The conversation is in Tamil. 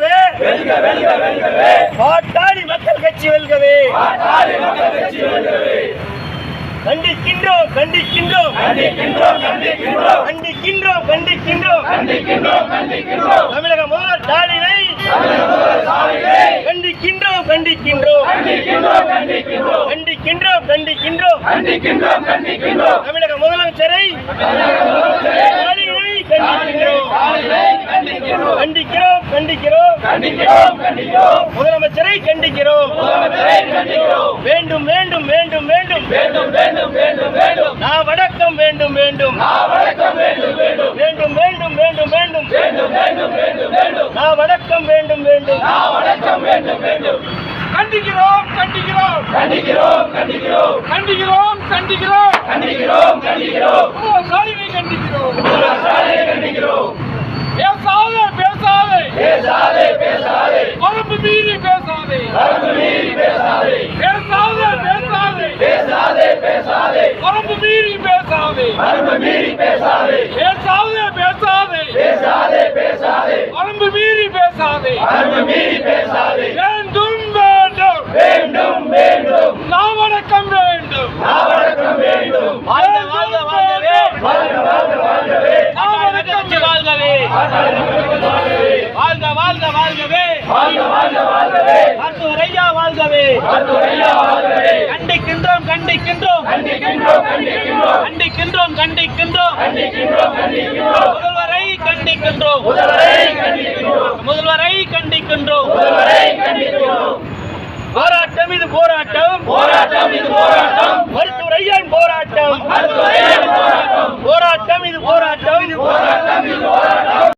வெல்கவே. பாட்டாளி மக்கள் கட்சி வெல்கவே. கண்டிக்கின்றோம் கண்டிக்கின்றோம். கண்டிக்கின்றோம் கண்டிக்கின்றோம். தமிழக முதல்வர் ஸ்டாலினை கண்டிக்கின்றோம் கண்டிக்கின்றோம். கண்டிக்கின்றோம் கண்டிக்கின்றோம். தமிழக முதலமைச்சரை. கண்டிக்கின்றோம். கண்டிக்கிறோம் கண்டிக்கிறோம். முதலமைச்சரை கண்டிக்கிறோம். வேண்டும் வேண்டும் வேண்டும் வேண்டும். நான் வணக்கம் வேண்டும் வேண்டும். வேண்டும் வேண்டும். வேண்டும் வேண்டும் நான் வணக்கம் வேண்டும் வேண்டும். கண்டிக்கிறோம் கண்டிக்கிறோம். கண்டிக்கிறோம் கண்டிக்கிறோம். கண்டிக்கிறோம் கண்டிக்கிறோம். கண்டிக்கிறோம் கண்டிக்கிறோம். முதல்வர் ஸ்டாலினை கண்டிக்கிறோம். ஸ்டாலினை கண்டிக்கிறோம் பேசாதே பேசாதே பேசாதே பேசாதே வரம்பு மீறி பேசாதே வரம்பு மீறி பேசாதே பேசாதே பேசாதே பேசாதே பேசாதே வரம்பு மீறி பேசாதே வரம்பு மீறி பேசாதே. பேசாதே பேசாதே. பேசாதே பேசாதே. வரம்பு மீறி பேசாதே. வரம்பு மீறி பேசாதே. வேண்டும் வேண்டும். வேண்டும் வேண்டும். நாம் வணக்கம் வேண்டும். நாவடக்கம் வேண்டும். வாழ்க வாழ்க வாழ்கவே வாழ்க வாழ்க வாழ்கவே. நாம் வணக்கம் வாழ்கவே. வாழ்க வாழ்க வாழ்கவே. வாழ்க வாழ்க வாழ்கவே. மருத்துவர் ஐயா வாழ்கவே. மருத்துவரையா வாழ்கவே. கண்டிக்கின்றோம் கண்டிக்கின்றோம். கண்டிக்கின்றோம் கண்டிக்கின்றோம். கண்டிக்கின்றோம். முதல்வரை கண்டிக்கின்றோம். முதல்வரை கண்டிக்கின்றோம்.